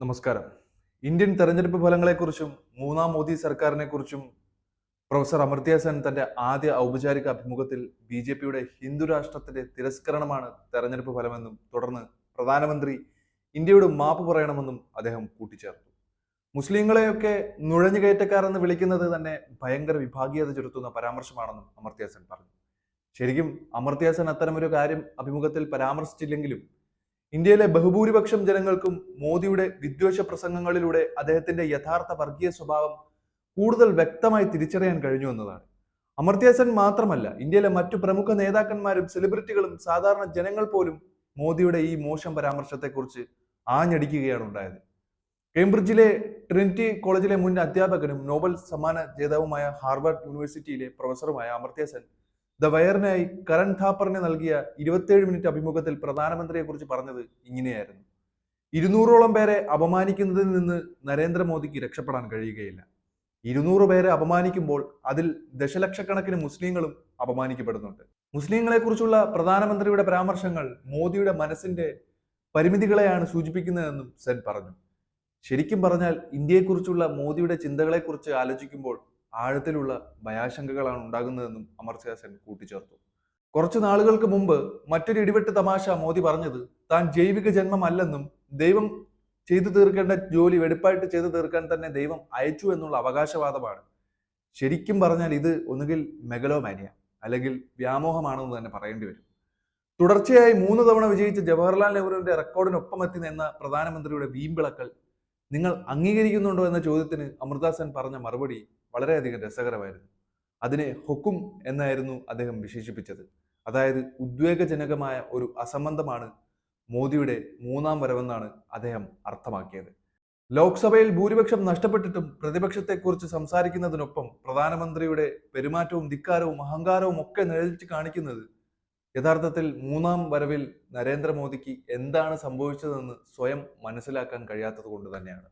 നമസ്കാരം. ഇന്ത്യൻ തെരഞ്ഞെടുപ്പ് ഫലങ്ങളെക്കുറിച്ചും മൂന്നാം മോദി സർക്കാരിനെ കുറിച്ചും പ്രൊഫസർ അമർത്യ സെൻ തന്റെ ആദ്യ ഔപചാരിക അഭിമുഖത്തിൽ ബി ജെ പിയുടെ ഹിന്ദു രാഷ്ട്രത്തിന്റെ തിരസ്കരണമാണ് തെരഞ്ഞെടുപ്പ് ഫലമെന്നും തുടർന്ന് പ്രധാനമന്ത്രി ഇന്ത്യയോട് മാപ്പ് പറയണമെന്നും അദ്ദേഹം കൂട്ടിച്ചേർത്തു. മുസ്ലിങ്ങളെയൊക്കെ നുഴഞ്ഞുകയറ്റക്കാരെന്ന് വിളിക്കുന്നത് തന്നെ ഭയങ്കര വിഭാഗീയത ചെലുത്തുന്ന പരാമർശമാണെന്നും അമർത്യ സെൻ പറഞ്ഞു. ശരിക്കും അമർത്യ സെൻ അത്തരമൊരു കാര്യം അഭിമുഖത്തിൽ പരാമർശിച്ചില്ലെങ്കിലും ഇന്ത്യയിലെ ബഹുഭൂരിപക്ഷം ജനങ്ങൾക്കും മോദിയുടെ വിദ്വേഷ പ്രസംഗങ്ങളിലൂടെ അദ്ദേഹത്തിന്റെ യഥാർത്ഥ വർഗീയ സ്വഭാവം കൂടുതൽ വ്യക്തമായി തിരിച്ചറിയാൻ കഴിഞ്ഞു എന്നതാണ്. അമർത്യാസൻ മാത്രമല്ല ഇന്ത്യയിലെ മറ്റു പ്രമുഖ നേതാക്കന്മാരും സെലിബ്രിറ്റികളും സാധാരണ ജനങ്ങൾ പോലും മോദിയുടെ ഈ മോശം പരാമർശത്തെക്കുറിച്ച് ആഞ്ഞടിക്കുകയാണ് ഉണ്ടായത്. കേംബ്രിഡ്ജിലെ ട്രിനിറ്റി കോളേജിലെ മുൻ അധ്യാപകനും നോബൽ സമ്മാന ജേതാവുമായ ഹാർവാർഡ് യൂണിവേഴ്സിറ്റിയിലെ പ്രൊഫസറുമായ അമർത്യ സെൻ ദ വയറിനായി കരൺ ഥാപ്പറിന് നൽകിയ ഇരുപത്തിയേഴ് മിനിറ്റ് അഭിമുഖത്തിൽ പ്രധാനമന്ത്രിയെക്കുറിച്ച് പറഞ്ഞത് ഇങ്ങനെയായിരുന്നു. ഇരുന്നൂറോളം പേരെ അപമാനിക്കുന്നതിൽ നിന്ന് നരേന്ദ്രമോദിക്ക് രക്ഷപ്പെടാൻ കഴിയുകയില്ല. ഇരുന്നൂറ് പേരെ അപമാനിക്കുമ്പോൾ അതിൽ ദശലക്ഷക്കണക്കിന് മുസ്ലിങ്ങളും അപമാനിക്കപ്പെടുന്നുണ്ട്. മുസ്ലിങ്ങളെക്കുറിച്ചുള്ള പ്രധാനമന്ത്രിയുടെ പരാമർശങ്ങൾ മോദിയുടെ മനസ്സിന്റെ പരിമിതികളെയാണ് സൂചിപ്പിക്കുന്നതെന്നും സെൻ പറഞ്ഞു. ശരിക്കും പറഞ്ഞാൽ ഇന്ത്യയെക്കുറിച്ചുള്ള മോദിയുടെ ചിന്തകളെക്കുറിച്ച് ആലോചിക്കുമ്പോൾ ആഴത്തിലുള്ള ഭയാശങ്കകളാണ് ഉണ്ടാകുന്നതെന്നും അമർത്യ കൂട്ടിച്ചേർത്തു. കുറച്ചു നാളുകൾക്ക് മുമ്പ് മറ്റൊരു ഇടിവെട്ട് തമാശ മോദി പറഞ്ഞത് താൻ ജൈവിക ജന്മമല്ലെന്നും ദൈവം ചെയ്തു തീർക്കേണ്ട ജോലി വെടിപ്പായിട്ട് ചെയ്തു തീർക്കാൻ തന്നെ ദൈവം അയച്ചു എന്നുള്ള അവകാശവാദമാണ്. ശരിക്കും പറഞ്ഞാൽ ഇത് ഒന്നുകിൽ മെഗലോമാനിയ അല്ലെങ്കിൽ വ്യാമോഹമാണെന്ന് തന്നെ പറയേണ്ടി വരും. തുടർച്ചയായി മൂന്ന് തവണ വിജയിച്ച ജവഹർലാൽ നെഹ്റുവിന്റെ റെക്കോർഡിനൊപ്പം എത്തി നിന്ന പ്രധാനമന്ത്രിയുടെ വീമ്പിളക്കൽ നിങ്ങൾ അംഗീകരിക്കുന്നുണ്ടോ എന്ന ചോദ്യത്തിന് അമൃത സെൻ പറഞ്ഞ മറുപടി വളരെയധികം രസകരമായിരുന്നു. അതിനെ ഹുക്കും എന്നായിരുന്നു അദ്ദേഹം വിശേഷിപ്പിച്ചത്. അതായത് ഉദ്വേഗജനകമായ ഒരു അസംബന്ധമാണ് മോദിയുടെ മൂന്നാം വരവെന്നാണ് അദ്ദേഹം അർത്ഥമാക്കിയത്. ലോക്സഭയിൽ ഭൂരിപക്ഷം നഷ്ടപ്പെട്ടിട്ടും പ്രതിപക്ഷത്തെക്കുറിച്ച് സംസാരിക്കുന്നതിനൊപ്പം പ്രധാനമന്ത്രിയുടെ പെരുമാറ്റവും ധിക്കാരവും അഹങ്കാരവും ഒക്കെ നിഴലിച്ച് കാണിക്കുന്നത് യഥാർത്ഥത്തിൽ മൂന്നാം വരവിൽ നരേന്ദ്രമോദിക്ക് എന്താണ് സംഭവിച്ചതെന്ന് സ്വയം മനസ്സിലാക്കാൻ കഴിയാത്തത് കൊണ്ട് തന്നെയാണ്.